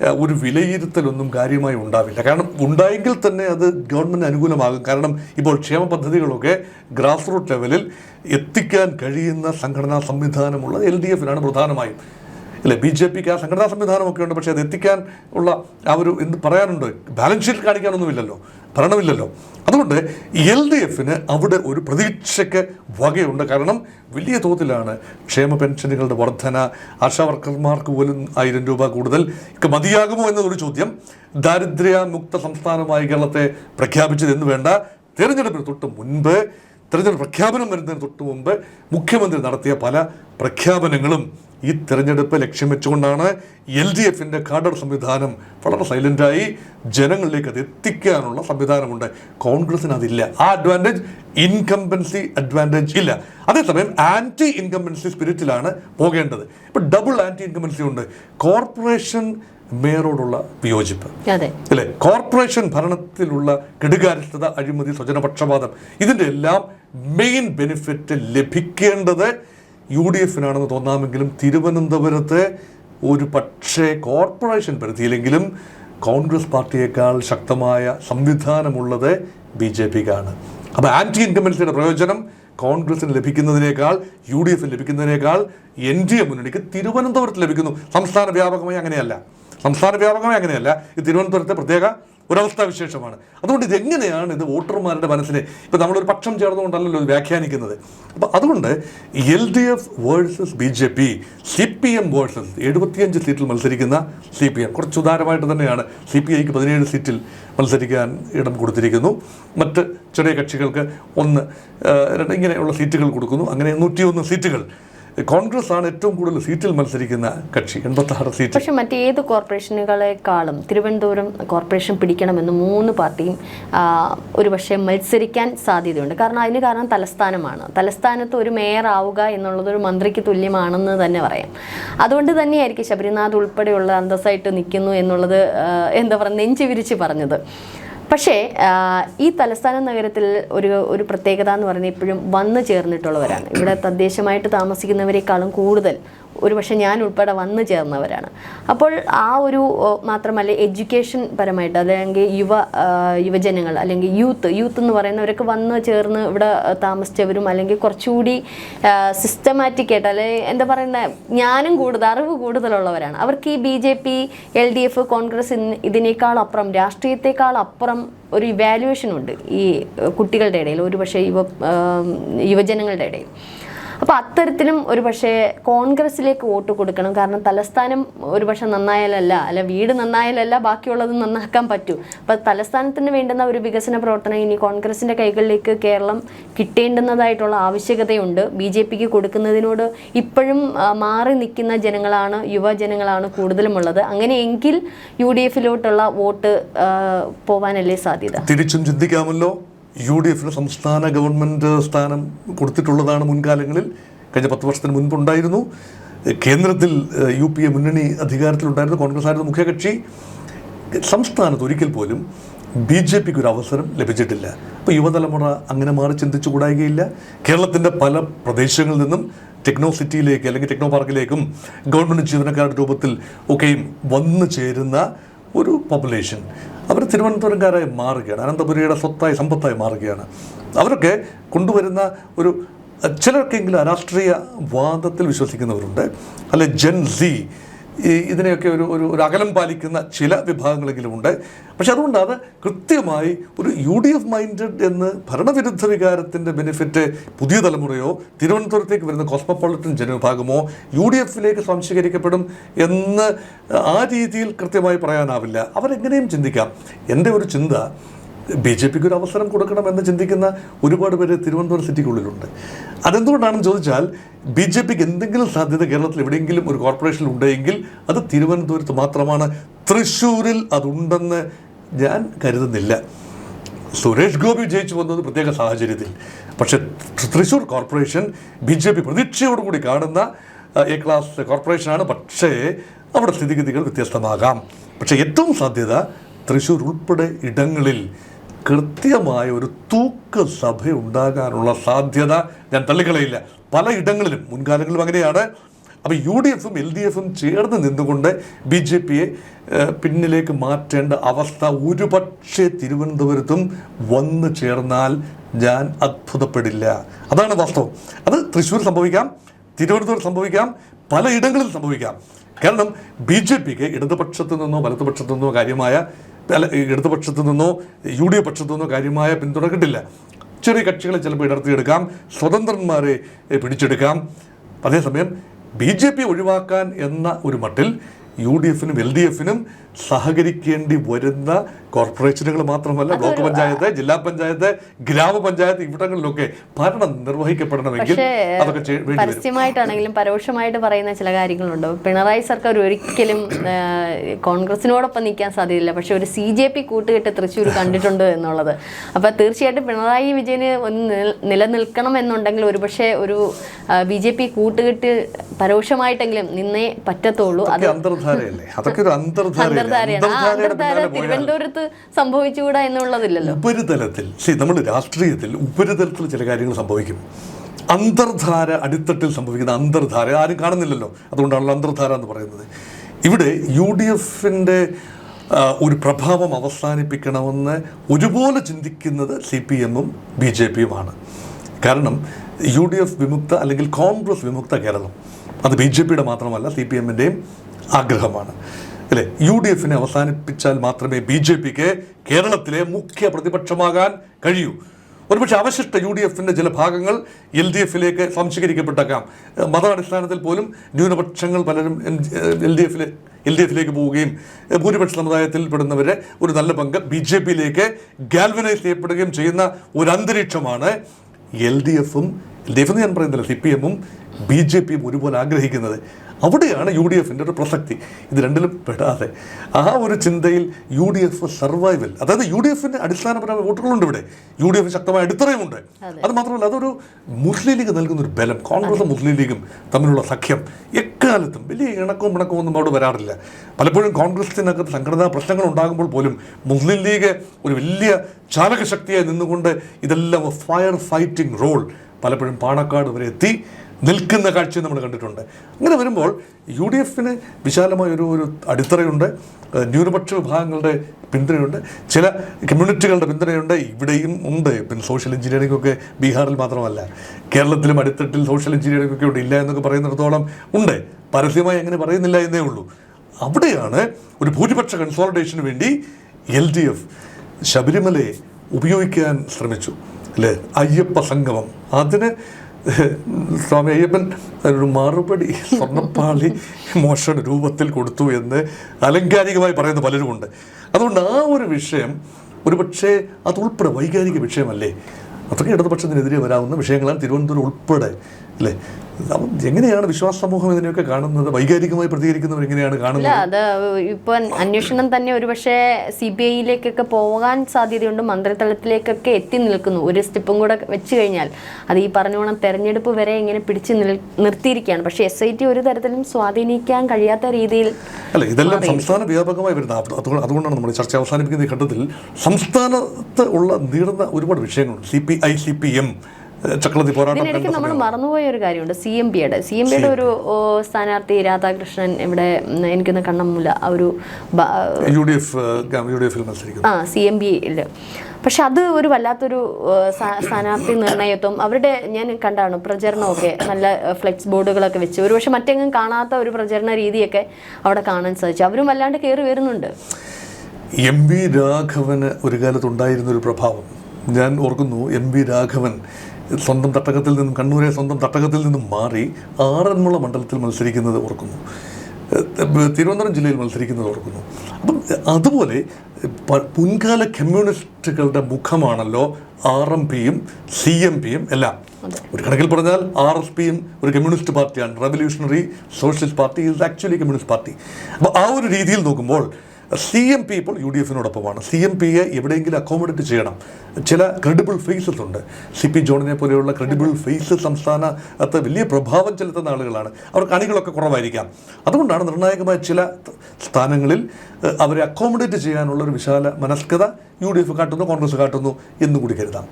ഒരു വിലയിരുത്തലൊന്നും കാര്യമായി ഉണ്ടാവില്ല. കാരണം ഉണ്ടായെങ്കിൽ തന്നെ അത് ഗവൺമെന്റ് അനുകൂലമാകും. കാരണം ഇപ്പോൾ ക്ഷേമ പദ്ധതികളൊക്കെ ഗ്രാസ് റൂട്ട് ലെവലിൽ എത്തിക്കാൻ കഴിയുന്ന സംഘടനാ സംവിധാനമുള്ള എൽ ഡി എഫിനാണ് പ്രധാനമായും. അല്ലെ ബി ജെ പിക്ക് ആ സംഘടനാ സംവിധാനമൊക്കെ ഉണ്ട്. പക്ഷേ അത് എത്തിക്കാൻ ഉള്ള ആ ഒരു എന്ത് പറയാനുണ്ട്? ബാലൻസ് ഷീറ്റ് കാണിക്കാനൊന്നുമില്ലല്ലോ. ഭരണമില്ലല്ലോ. അതുകൊണ്ട് എൽ ഡി എഫിന് അവിടെ ഒരു പ്രതീക്ഷയ്ക്ക് വകയുണ്ട്. കാരണം വലിയ തോതിലാണ് ക്ഷേമ പെൻഷനുകളുടെ വർധന ആശാവർക്കർമാർക്ക് പോലും ആയിരം രൂപ കൂടുതൽ. ഒക്കെ മതിയാകുമോ എന്നതൊരു ചോദ്യം. ദാരിദ്ര്യമുക്ത സംസ്ഥാനമായി കേരളത്തെ പ്രഖ്യാപിച്ചത് എന്ന് വേണ്ട. തെരഞ്ഞെടുപ്പിന് തൊട്ട് മുൻപ് തിരഞ്ഞെടുപ്പ് പ്രഖ്യാപനം വരുന്നതിന് തൊട്ട് മുമ്പ് മുഖ്യമന്ത്രി നടത്തിയ പല പ്രഖ്യാപനങ്ങളും ഈ തിരഞ്ഞെടുപ്പ് ലക്ഷ്യം വെച്ചുകൊണ്ടാണ് എൽ ഡി എഫിന്റെ കാഡർ സംവിധാനം വളരെ സൈലന്റായി ജനങ്ങളിലേക്ക് അത് എത്തിക്കാനുള്ള സംവിധാനമുണ്ട്. കോൺഗ്രസിന് അതില്ല. ആ അഡ്വാന്റേജ് ഇൻകംബൻസി അഡ്വാന്റേജ് ഇല്ല. അതേസമയം ആന്റി ഇൻകംബൻസി സ്പിരിറ്റിലാണ് പോകേണ്ടത്. ഇപ്പം ഡബിൾ ആന്റി ഇൻകംബൻസി ഉണ്ട്. കോർപ്പറേഷൻ മേയറോടുള്ള വിയോജിപ്പ്. അല്ലേ? കോർപ്പറേഷൻ ഭരണത്തിലുള്ള കെടുകാര്യസ്ഥത അഴിമതി സ്വജനപക്ഷപാതം ഇതിന്റെ എല്ലാം മെയിൻ ബെനിഫിറ്റ് ലഭിക്കേണ്ടത് യു ഡി എഫിനാണെന്ന് തോന്നാമെങ്കിലും തിരുവനന്തപുരത്തെ ഒരു പക്ഷേ കോർപ്പറേഷൻ പരിധിയിലെങ്കിലും കോൺഗ്രസ് പാർട്ടിയേക്കാൾ ശക്തമായ സംവിധാനമുള്ളത് ബി ജെ പിക്കാണ്. അപ്പോൾ ആന്റി ഇൻകമൻസിയുടെ പ്രയോജനം കോൺഗ്രസിന് ലഭിക്കുന്നതിനേക്കാൾ യു ഡി എഫിന് ലഭിക്കുന്നതിനേക്കാൾ എൻ ഡി എ മുന്നണിക്ക് തിരുവനന്തപുരത്ത് ലഭിക്കുന്നു. സംസ്ഥാന വ്യാപകമായി അങ്ങനെയല്ല. സംസ്ഥാന വ്യാപകമായി അങ്ങനെയല്ല. ഈ തിരുവനന്തപുരത്തെ പ്രത്യേക ഒരവസ്ഥാ വിശേഷമാണ് അതുകൊണ്ട് ഇതെങ്ങനെയാണ് ഇത് വോട്ടർമാരുടെ മനസ്സിനെ ഇപ്പം നമ്മളൊരു പക്ഷം ചേർന്നുകൊണ്ടല്ലല്ലോ ഇത് വ്യാഖ്യാനിക്കുന്നത്. അപ്പം അതുകൊണ്ട് L D F versus B J P C P M versus എഴുപത്തിയഞ്ച് സീറ്റിൽ മത്സരിക്കുന്ന സി പി എം കുറച്ച് ഉദാരമായിട്ട് തന്നെയാണ് സി പി ഐക്ക് പതിനേഴ് സീറ്റിൽ മത്സരിക്കാൻ ഇടം കൊടുത്തിരിക്കുന്നു. മറ്റ് ചെറിയ കക്ഷികൾക്ക് ഒന്ന് രണ്ട് ഇങ്ങനെയുള്ള സീറ്റുകൾ കൊടുക്കുന്നു. അങ്ങനെ നൂറ്റിയൊന്ന് സീറ്റുകൾ കോൺഗ്രസ് ആണ് ഏറ്റവും കൂടുതൽ സീറ്റിൽ മത്സരിക്കുന്ന കക്ഷി എൺപത്താറ് സീറ്റ്. പക്ഷെ മറ്റേത് കോർപ്പറേഷനുകളെക്കാളും തിരുവനന്തപുരം കോർപ്പറേഷൻ പിടിക്കണമെന്ന് മൂന്ന് പാർട്ടിയും ഒരു ഒരുപക്ഷെ മത്സരിക്കാൻ സാധ്യതയുണ്ട്. കാരണം അതിന് കാരണം തലസ്ഥാനമാണ്. തലസ്ഥാനത്ത് ഒരു മേയർ ആവുക എന്നുള്ളത് ഒരു മന്ത്രിക്ക് തുല്യമാണെന്ന് തന്നെ പറയാം. അതുകൊണ്ട് തന്നെയായിരിക്കും ശബരിനാഥ് ഉൾപ്പെടെയുള്ള അന്തസ്സായിട്ട് നിൽക്കുന്നു എന്നുള്ളത് എന്താ പറയുക നെഞ്ചു വിരിച്ച് പറഞ്ഞത്. പക്ഷേ ഈ തലസ്ഥാന നഗരത്തിൽ ഒരു ഒരു പ്രത്യേകത എന്ന് പറഞ്ഞാൽ ഇപ്പോഴും വന്നു ചേർന്നിട്ടുള്ളവരാണ്. ഇവിടെ തദ്ദേശമായിട്ട് താമസിക്കുന്നവരെക്കാളും കൂടുതൽ ഒരുപക്ഷെ ഞാൻ ഉൾപ്പെടെ വന്നു ചേർന്നവരാണ്. അപ്പോൾ ആ ഒരു മാത്രമല്ല എഡ്യൂക്കേഷൻ പരമായിട്ട് അല്ലെങ്കിൽ യുവ യുവജനങ്ങൾ അല്ലെങ്കിൽ യൂത്ത് യൂത്ത് എന്ന് പറയുന്നവരൊക്കെ വന്ന് ചേർന്ന് ഇവിടെ താമസിച്ചവരും അല്ലെങ്കിൽ കുറച്ചുകൂടി സിസ്റ്റമാറ്റിക് ആയിട്ട് അല്ലെങ്കിൽ എന്താ പറയുന്ന ജ്ഞാനം കൂടുതൽ അറിവ് കൂടുതലുള്ളവരാണ്. അവർക്ക് ഈ B J P L D F Congress ഇതിനേക്കാൾ അപ്പുറം രാഷ്ട്രീയത്തെക്കാൾ അപ്പുറം ഒരു ഇവാലുവേഷൻ ഉണ്ട് ഈ കുട്ടികളുടെ ഇടയിൽ. ഒരുപക്ഷെ യുവ യുവജനങ്ങളുടെ ഇടയിൽ. അപ്പോൾ അത്തരത്തിലും ഒരു പക്ഷേ കോൺഗ്രസിലേക്ക് വോട്ട് കൊടുക്കണം. കാരണം തലസ്ഥാനം ഒരു പക്ഷേ നന്നായാലല്ല അല്ല വീട് നന്നായാലല്ല ബാക്കിയുള്ളത് നന്നാക്കാൻ പറ്റൂ. അപ്പോൾ തലസ്ഥാനത്തിന് വേണ്ടുന്ന ഒരു വികസന പ്രവർത്തനം ഇനി കോൺഗ്രസിന്റെ കൈകളിലേക്ക് കേരളം കിട്ടേണ്ടുന്നതായിട്ടുള്ള ആവശ്യകതയുണ്ട്. ബി ജെ പിക്ക് കൊടുക്കുന്നതിനോട് ഇപ്പോഴും മാറി നിൽക്കുന്ന ജനങ്ങളാണ് യുവജനങ്ങളാണ് കൂടുതലുമുള്ളത്. അങ്ങനെയെങ്കിൽ യു ഡി എഫിലോട്ടുള്ള വോട്ട് പോവാനല്ലേ സാധ്യത? തിരിച്ചും ചിന്തിക്കാമല്ലോ. യു ഡി എഫിന് സംസ്ഥാന ഗവൺമെന്റ് സ്ഥാനം കൊടുത്തിട്ടുള്ളതാണ് മുൻകാലങ്ങളിൽ. കഴിഞ്ഞ പത്ത് വർഷത്തിന് മുൻപുണ്ടായിരുന്നു. കേന്ദ്രത്തിൽ യു പി എ മുന്നണി അധികാരത്തിലുണ്ടായിരുന്നു കോൺഗ്രസ് ആയിരുന്നു മുഖ്യകക്ഷി. സംസ്ഥാനത്ത് ഒരിക്കൽ പോലും ബി ജെ പിക്ക് ഒരു അവസരം ലഭിച്ചിട്ടില്ല. അപ്പോൾ യുവതലമുറ അങ്ങനെ മാറി ചിന്തിച്ചു കൂടായികയില്ല. കേരളത്തിന്റെ പല പ്രദേശങ്ങളിൽ നിന്നും ടെക്നോ സിറ്റിയിലേക്ക് അല്ലെങ്കിൽ ടെക്നോ പാർക്കിലേക്കും ഗവൺമെന്റ് ജീവനക്കാരുടെ രൂപത്തിൽ ഒക്കെയും വന്നു ചേരുന്ന ഒരു പോപ്പുലേഷൻ അവർ തിരുവനന്തപുരംകാരായി മാറുകയാണ്. അനന്തപുരിയുടെ സ്വത്തായി സമ്പത്തായി മാറുകയാണ്. അവരൊക്കെ കൊണ്ടുവരുന്ന ഒരു ചിലർക്കെങ്കിലും രാഷ്ട്രീയ വാദത്തിൽ വിശ്വസിക്കുന്നവരുണ്ട്. അല്ലെ ജെൻ സി ഈ ഇതിനെയൊക്കെ ഒരു ഒരു ഒരു അകലം പാലിക്കുന്ന ചില വിഭാഗങ്ങളെങ്കിലും ഉണ്ട് പക്ഷെ അതുകൊണ്ടാണ് അത് കൃത്യമായി ഒരു യു ഡി എഫ് മൈൻഡഡ് എന്ന് ഭരണവിരുദ്ധ വികാരത്തിന്റെ ബെനിഫിറ്റ് പുതിയ തലമുറയോ തിരുവനന്തപുരത്തേക്ക് വരുന്ന കോസ്മോപോളിറ്റൻ ജനവിഭാഗമോ യു ഡി എഫിലേക്ക് സംശീകരിക്കപ്പെടും എന്ന് ആ രീതിയിൽ കൃത്യമായി പറയാനാവില്ല. അവരെങ്ങനെയും ചിന്തിക്കാം. എന്റെ ഒരു ചിന്ത ബി ജെ പിക്ക് ഒരു അവസരം കൊടുക്കണമെന്ന് ചിന്തിക്കുന്ന ഒരുപാട് പേര് തിരുവനന്തപുരം സിറ്റിക്കുള്ളിലുണ്ട്. അതെന്തുകൊണ്ടാണെന്ന് ചോദിച്ചാൽ ബി ജെ പിക്ക് എന്തെങ്കിലും സാധ്യത കേരളത്തിൽ എവിടെയെങ്കിലും ഒരു കോർപ്പറേഷൻ ഉണ്ടെങ്കിൽ അത് തിരുവനന്തപുരത്ത് മാത്രമാണ്. തൃശ്ശൂരിൽ അതുണ്ടെന്ന് ഞാൻ കരുതുന്നില്ല. സുരേഷ് ഗോപി ജയിച്ചു വന്നത് പ്രത്യേക സാഹചര്യത്തിൽ. പക്ഷേ Thrissur corporation B J P പ്രതീക്ഷയോടുകൂടി കാണുന്ന എ ക്ലാസ് കോർപ്പറേഷനാണ്. പക്ഷേ അവിടെ സ്ഥിതിഗതികൾ വ്യത്യസ്തമാകാം. പക്ഷേ ഏറ്റവും സാധ്യത തൃശ്ശൂർ ഉൾപ്പെടെ ഇടങ്ങളിൽ കൃത്യമായ ഒരു തൂക്ക് സഭ ഉണ്ടാകാനുള്ള സാധ്യത ഞാൻ തള്ളിക്കളയില്ല. പല ഇടങ്ങളിലും മുൻകാലങ്ങളിലും അങ്ങനെയാണ്. അപ്പോൾ യു ഡി എഫും എൽ ഡി എഫും ചേർന്ന് നിന്നുകൊണ്ട് ബി ജെ പിയെ പിന്നിലേക്ക് മാറ്റേണ്ട അവസ്ഥ ഒരുപക്ഷെ തിരുവനന്തപുരത്തും വന്ന് ചേർന്നാൽ ഞാൻ അത്ഭുതപ്പെടില്ല. അതാണ് വാസ്തവം. അത് തൃശ്ശൂർ സംഭവിക്കാം തിരുവനന്തപുരം സംഭവിക്കാം പലയിടങ്ങളിൽ സംഭവിക്കാം. കാരണം ബി ജെ പിക്ക് ഇടതുപക്ഷത്തു നിന്നോ വലതുപക്ഷത്തു നിന്നോ കാര്യമായ ഇടതുപക്ഷത്തു നിന്നോ യു ഡി എഫ് പക്ഷത്തു നിന്നോ കാര്യമായ പിന്തുണ കിട്ടില്ല. ചെറിയ കക്ഷികളെ ചിലപ്പോൾ ഇടർത്തിയെടുക്കാം സ്വതന്ത്രന്മാരെ പിടിച്ചെടുക്കാം. അതേസമയം ബി ജെ പി ഒഴിവാക്കാൻ എന്ന ഒരു മട്ടിൽ യു ഡി എഫിനും എൽ ഡി എഫിനും സഹകരിക്കേണ്ടി വരുന്ന കോർപ്പറേഷനുകൾ മാത്രമല്ല ബ്ലോക്ക് പഞ്ചായത്ത് ജില്ലാ പഞ്ചായത്ത് ഗ്രാമപഞ്ചായത്ത് ഇവിടങ്ങളിലൊക്കെ ഭരണം നിർവഹിക്കപ്പെടണമെങ്കിൽ അതൊക്കെ പരസ്യമായിട്ടാണെങ്കിലും പരോക്ഷമായിട്ട് പറയുന്ന ചില കാര്യങ്ങളുണ്ട്. പിണറായി സർക്കാർ ഒരിക്കലും കോൺഗ്രസിനോടൊപ്പം നിൽക്കാൻ സാധ്യതയില്ല. പക്ഷെ ഒരു സി ജെ പി കൂട്ടുകെട്ട് തൃശ്ശൂർ കണ്ടിട്ടുണ്ട് എന്നുള്ളത്. അപ്പൊ തീർച്ചയായിട്ടും പിണറായി വിജയന് ഒന്ന് നില- നിലനിൽക്കണം എന്നുണ്ടെങ്കിൽ ഒരുപക്ഷെ ഒരു ബി ജെ പി കൂട്ടുകെട്ട് പരോക്ഷമായിട്ടെങ്കിലും നിന്നേ പറ്റത്തുള്ളൂ. അത് അതൊക്കെ അന്തർധാരയല്ലേ? അതൊക്കെ ഒരു അന്തർധാരയല്ലേ? അന്തർധാരയാണ് ആ അന്തർധാര തിരുവനന്തപുരത്ത് സംഭവിച്ചുകൂടാ എന്നുള്ളതില്ലല്ലോ. ഉപരിതലത്തിൽ ശരി നമ്മൾ രാഷ്ട്രീയത്തിൽ ഉപരിതലത്തിൽ ചില കാര്യങ്ങൾ സംഭവിക്കും. അന്തർധാര അടിത്തട്ടിൽ സംഭവിക്കുന്ന അന്തർധാര ആരും കാണുന്നില്ലല്ലോ. അതുകൊണ്ടാണല്ലോ അന്തർധാര എന്ന് പറയുന്നത്. ഇവിടെ യു ഡി എഫിന്റെ ഒരു പ്രഭാവം അവസാനിപ്പിക്കണമെന്ന് ഒരുപോലെ ചിന്തിക്കുന്നത് സി പി എമ്മും ബി ജെ പിയുമാണ്. കാരണം യു ഡി എഫ് വിമുക്ത അല്ലെങ്കിൽ കോൺഗ്രസ് വിമുക്ത കേരളം അത് ബി ജെ പിയുടെ മാത്രമല്ല സി പി എമ്മിന്റെയും ആഗ്രഹമാണ്. അല്ലേ? യു ഡി എഫിനെ അവസാനിപ്പിച്ചാൽ മാത്രമേ ബി ജെ പിക്ക് കേരളത്തിലെ മുഖ്യ പ്രതിപക്ഷമാകാൻ കഴിയൂ. ഒരുപക്ഷെ അവശിഷ്ട യു ഡി എഫിന്റെ ചില ഭാഗങ്ങൾ എൽ ഡി എഫിലേക്ക് സംശീകരിക്കപ്പെട്ടേക്കാം മതാടിസ്ഥാനത്തിൽ പോലും ന്യൂനപക്ഷങ്ങൾ പലരും എൽ ഡി എഫിൽ എൽ ഡി എഫിലേക്ക് പോവുകയും ഭൂരിപക്ഷ സമുദായത്തിൽ പെടുന്നവരെ ഒരു നല്ല പങ്ക് ബി ജെ പിയിലേക്ക് ഗാൽവനൈസ് ചെയ്യപ്പെടുകയും ചെയ്യുന്ന ഒരു അന്തരീക്ഷമാണ് എൽ ഡി എഫും എൽ ഡി എഫ് എന്ന് ഞാൻ പറയുന്നില്ല സി പി എമ്മും ബി ജെ പിയും ഒരുപോലെ ആഗ്രഹിക്കുന്നത്. അവിടെയാണ് യു ഡി എഫിന്റെ ഒരു പ്രസക്തി. ഇത് രണ്ടിലും പെടാതെ. ആ ഒരു ചിന്തയിൽ യു ഡി എഫ് സർവൈവൽ അതായത് യു ഡി എഫിന്റെ അടിസ്ഥാനപരമായ വോട്ടുകളുണ്ട് ഇവിടെ. യു ഡി എഫ് ശക്തമായ അടിത്തറയുമുണ്ട്. അത്. മാത്രമല്ല അതൊരു മുസ്ലിം ലീഗ് നൽകുന്ന ഒരു ബലം. കോൺഗ്രസും മുസ്ലിം ലീഗും തമ്മിലുള്ള സഖ്യം എക്കാലത്തും വലിയ ഇണക്കവും പിണക്കവും ഒന്നും അവിടെ വരാറില്ല. പലപ്പോഴും കോൺഗ്രസിനകത്ത് സംഘടനാ പ്രശ്നങ്ങൾ ഉണ്ടാകുമ്പോൾ പോലും മുസ്ലിം ലീഗ് ഒരു വലിയ ചാലകശക്തിയായി നിന്നുകൊണ്ട് ഇതെല്ലാം ഫയർ ഫൈറ്റിംഗ് റോൾ. പലപ്പോഴും പാണക്കാട് വരെ എത്തി. നിൽക്കുന്ന കാഴ്ച നമ്മൾ കണ്ടിട്ടുണ്ട്. അങ്ങനെ വരുമ്പോൾ യു ഡി എഫിന് വിശാലമായ ഒരു ഒരു അടിത്തറയുണ്ട്. ന്യൂനപക്ഷ വിഭാഗങ്ങളുടെ പിന്തുണയുണ്ട്. ചില കമ്മ്യൂണിറ്റികളുടെ പിന്തുണയുണ്ട്. ഇവിടെയും ഉണ്ട്. പിന്നെ സോഷ്യൽ എഞ്ചിനീയറിംഗ് ഒക്കെ ബീഹാറിൽ മാത്രമല്ല. കേരളത്തിലും അടിത്തട്ടിൽ സോഷ്യൽ എഞ്ചിനീയറിംഗ് ഒക്കെ ഉണ്ട് ഇല്ല എന്നൊക്കെ പറയുന്നിടത്തോളം ഉണ്ട്. പരസ്യമായി അങ്ങനെ പറയുന്നില്ല എന്നേ ഉള്ളൂ. അവിടെയാണ് ഒരു ഭൂരിപക്ഷ കൺസോളിഡേഷന് വേണ്ടി എൽ ഡി എഫ് ശബരിമലയെ ഉപയോഗിക്കാൻ ശ്രമിച്ചു. അല്ലേ? അയ്യപ്പ സംഗമം. അതിന് സ്വാമി അയ്യപ്പൻ ഒരു മറുപടി സ്വർണപ്പാളി മോശയുടെ രൂപത്തിൽ കൊടുത്തു എന്ന് അലങ്കാരികമായി പറയുന്ന പലരുമുണ്ട് അതുകൊണ്ട് ആ ഒരു വിഷയം ഒരുപക്ഷെ അത് ഉൾപ്പെടെ വൈകാരിക വിഷയമല്ലേ? അത്രയും ഇടതുപക്ഷത്തിനെതിരെ വരാവുന്ന വിഷയങ്ങളാണ് തിരുവനന്തപുരം ഉൾപ്പെടെ അല്ലേ? എങ്ങനെയാണ് വിശ്വാസ സമൂഹം ഇതിനെയൊക്കെ കാണുന്നത്? വൈകാരികമായി പ്രതികരിക്കുന്നവർ എങ്ങനെയാണ് കാണുന്നത്? അത് ഇപ്പൊ അന്വേഷണം തന്നെ ഒരുപക്ഷെ സി ബി ഐയിലേക്കൊക്കെ പോകാൻ സാധ്യതയുണ്ട്. മന്ത്രിതലത്തിലേക്കൊക്കെ എത്തി നിൽക്കുന്നു. ഒരു സ്റ്റെപ്പും കൂടെ വെച്ച് കഴിഞ്ഞാൽ. അത് ഈ പറഞ്ഞോണം തെരഞ്ഞെടുപ്പ് വരെ ഇങ്ങനെ പിടിച്ച് നിർത്തിയിരിക്കുകയാണ്. പക്ഷെ എസ് ഐ ടി ഒരു തരത്തിലും സ്വാധീനിക്കാൻ കഴിയാത്ത രീതിയിൽ അല്ല ഇതെല്ലാം സംസ്ഥാന വ്യാപകമായി വരുന്ന അതുകൊണ്ടാണ് നമ്മൾ ചർച്ച അവസാനിപ്പിക്കുന്ന ഘട്ടത്തിൽ സംസ്ഥാനത്ത് ഉള്ള നീളുന്ന ഒരുപാട് വിഷയങ്ങളുണ്ട്. C P I C P M ചക്രവർത്തി പോരാട്ടം നമ്മൾ മറന്നുപോയ ഒരു കാര്യമുണ്ട് സി എം പിയുടെ സി എം പിയുടെ ഒരു സ്ഥാനാർത്ഥി രാധാകൃഷ്ണൻ ഇവിടെ എനിക്ക് എനിക്കൊന്ന് കണ്ണമ്മൂല ആ ഒരു U D F U D എഫിൽ മത്സരിക്കുന്നു. ആ സി എം പിയിൽ പക്ഷെ അത് ഒരു വല്ലാത്തൊരു സ്ഥാനാർത്ഥി നിർണയത്വം. അവരുടെ ഞാൻ കണ്ടാണ് പ്രചരണമൊക്കെ നല്ല ഫ്ലെക്സ് ബോർഡുകളൊക്കെ വെച്ച്. ഒരു പക്ഷെ മറ്റെങ്ങും കാണാത്ത ഒരു പ്രചരണ രീതിയൊക്കെ അവിടെ കാണാൻ സാധിച്ചു. അവരും വല്ലാണ്ട് കയറി വരുന്നുണ്ട്. എം വി രാഘവന് ഒരു കാലത്ത് ഉണ്ടായിരുന്ന ഒരു പ്രഭാവം. ഞാൻ ഓർക്കുന്നു എം വി രാഘവൻ സ്വന്തം തട്ടകത്തിൽ നിന്നും കണ്ണൂരെ സ്വന്തം തട്ടകത്തിൽ നിന്നും മാറി ആറന്മുള മണ്ഡലത്തിൽ മത്സരിക്കുന്നത് ഓർക്കുന്നു. തിരുവനന്തപുരം ജില്ലയിൽ മത്സരിക്കുന്നത് ഓർക്കുന്നു. അപ്പം അതുപോലെ മുൻകാല കമ്മ്യൂണിസ്റ്റുകളുടെ മുഖമാണല്ലോ ആർ എം പിയും സി എം പിയും എല്ലാം. ഒരു കണക്കിൽ പറഞ്ഞാൽ ആർ എസ് പിയും ഒരു കമ്മ്യൂണിസ്റ്റ് പാർട്ടിയാണ്. Revolutionary socialist party is actually communist party. അപ്പോൾ ആ ഒരു രീതിയിൽ നോക്കുമ്പോൾ സി എം പി ഇപ്പോൾ യു ഡി എഫിനോടൊപ്പമാണ്. സി എം പിയെ എവിടെയെങ്കിലും അക്കോമഡേറ്റ് ചെയ്യണം. ചില ക്രെഡിബിൾ ഫേസസ് ഉണ്ട്. സി പി ജോണിനെ പോലെയുള്ള ക്രെഡിബിൾ ഫേസ് സംസ്ഥാനത്ത് വലിയ പ്രഭാവം ചെലുത്തുന്ന ആളുകളാണ്. അവർക്ക് അണികളൊക്കെ കുറവായിരിക്കാം. അതുകൊണ്ടാണ് നിർണായകമായ ചില സ്ഥാനങ്ങളിൽ അവരെ അക്കോമഡേറ്റ് ചെയ്യാനുള്ള ഒരു വിശാല മനസ്കത യു ഡി എഫ് കാട്ടുന്നു കോൺഗ്രസ് കാട്ടുന്നു എന്നുകൂടി കരുതാം.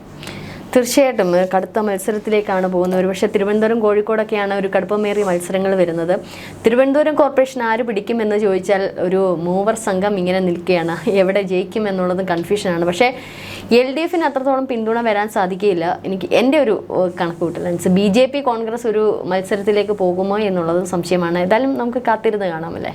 തീർച്ചയായിട്ടും കടുത്ത മത്സരത്തിലേക്കാണ് പോകുന്നത്. ഒരുപക്ഷെ തിരുവനന്തപുരം കോഴിക്കോടൊക്കെയാണ് ഒരു കടുപ്പമേറിയ മത്സരങ്ങൾ വരുന്നത്. തിരുവനന്തപുരം കോർപ്പറേഷൻ ആര് പിടിക്കുമെന്ന് ചോദിച്ചാൽ ഒരു മൂവർ സംഘം ഇങ്ങനെ നിൽക്കുകയാണ്. എവിടെ ജയിക്കും എന്നുള്ളത് കൺഫ്യൂഷനാണ്. പക്ഷേ എൽ ഡി എഫിന് അത്രത്തോളം പിന്തുണ വരാൻ സാധിക്കില്ല എനിക്ക് എന്റെ ഒരു കണക്കുകൂട്ടൽ അനുസരിച്ച് ബി ജെ പി കോൺഗ്രസ് ഒരു മത്സരത്തിലേക്ക് പോകുമോ എന്നുള്ളത് സംശയമാണ്. ഏതായാലും നമുക്ക് കാത്തിരുന്ന് കാണാമല്ലേ